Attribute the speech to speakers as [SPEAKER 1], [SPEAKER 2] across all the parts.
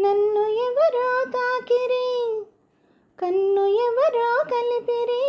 [SPEAKER 1] నన్ను ఎవరో తాకిరి కన్ను ఎవరో కలిపిరి.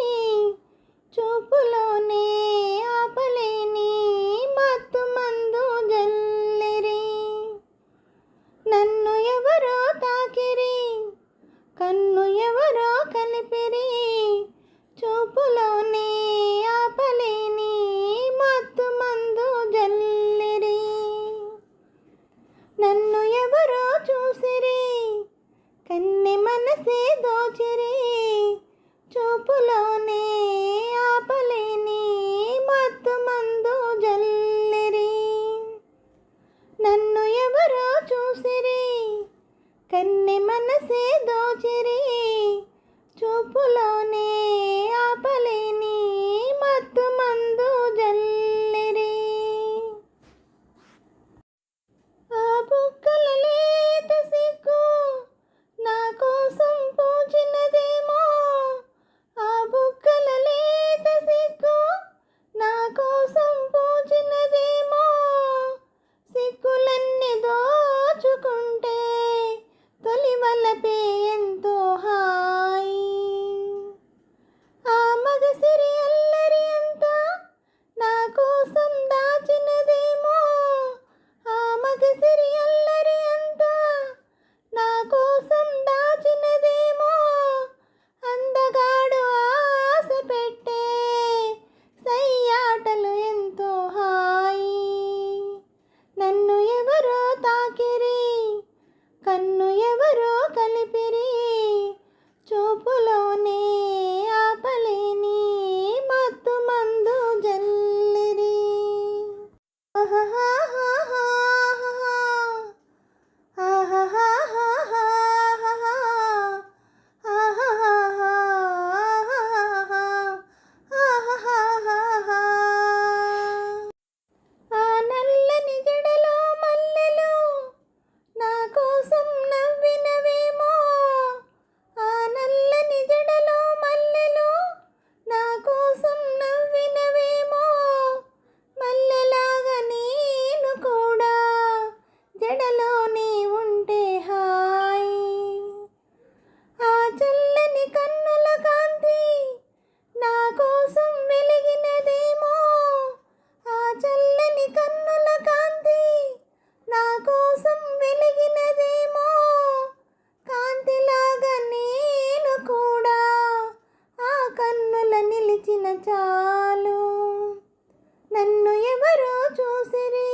[SPEAKER 1] చూసిరి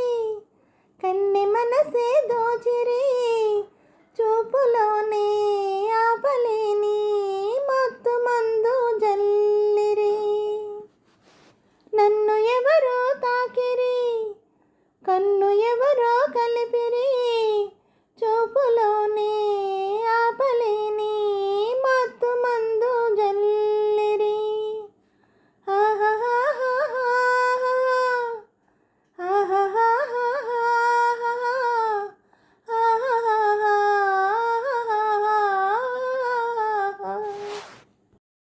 [SPEAKER 1] కన్ని మనసే దోచిరి చూపులోనే ఆపలేని మత్తు మందు జల్లిరి. నన్ను ఎవరు తాకిరి కన్ను